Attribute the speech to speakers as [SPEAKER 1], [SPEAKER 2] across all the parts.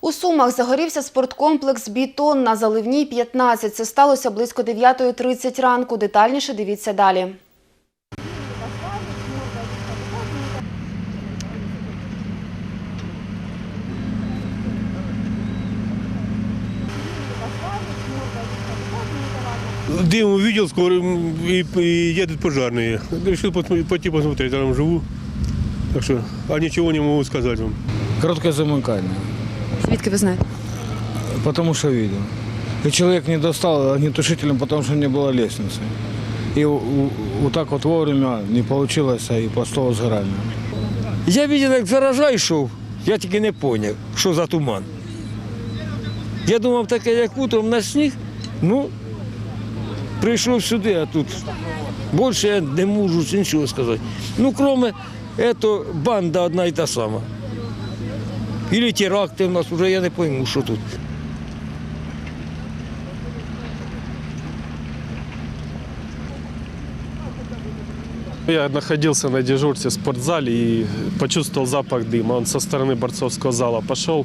[SPEAKER 1] У Сумах загорівся спорткомплекс «Бітон» на Заливній 15. Це сталося близько 9.30 ранку. Детальніше дивіться далі.
[SPEAKER 2] Дым увидел скоро м, и, и едут пожарные. Решил посмотри- пойти посмотреть, я там живу. Так что, а ничего не могу сказать вам.
[SPEAKER 3] Короткое замыкание,
[SPEAKER 1] Звідки ви знаєте?
[SPEAKER 3] потому что видел. И человек не достал огнетушителем, потому что не было лестницы. И у- у- вот так вот вовремя не получилось, и пошло сгорание.
[SPEAKER 4] Я бачив, як заража йшов, я тільки не зрозумів, що за туман. Я думав, таке, як утром на сніг, ну, прийшов сюди, а тут більше я не можу нічого сказати. Ну, крім цього, банда одна і та сама. Ілі теракти в нас, вже я не пойму, що тут.
[SPEAKER 5] Я находился на дежурстве в спортзале и почувствовал запах дыма. Он со стороны борцовского зала пошел.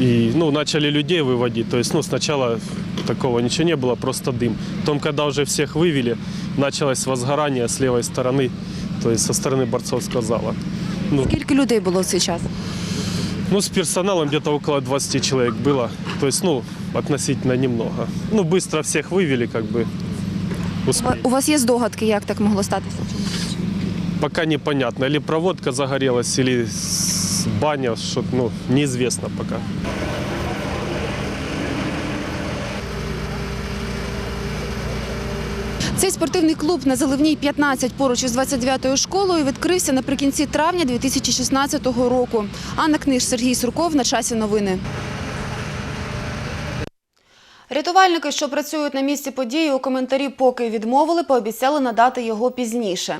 [SPEAKER 5] И ну, начали людей выводить. То есть ну, сначала такого ничего не было, просто дым. Потом, когда уже всех вывели, началось возгорание с левой стороны, то есть со стороны борцовского зала. Ну,
[SPEAKER 1] Скільки людей було в цей час?
[SPEAKER 5] ну, с персоналом где-то около 20 человек было. То есть, ну, относительно немного. Ну, быстро всех вывели, как бы. Успели.
[SPEAKER 1] У вас є здогадки, як так могло статися?
[SPEAKER 5] Пока непонятно. Или проводка загорелась, или с- баня, что ну, неизвестно пока.
[SPEAKER 1] Цей спортивний клуб на Заливній 15 поруч із 29-ю школою відкрився наприкінці травня 2016 року. Анна Книж, Сергій Сурков на часі новини. Рятувальники, що працюють на місці події, у коментарі поки відмовили, пообіцяли надати його пізніше.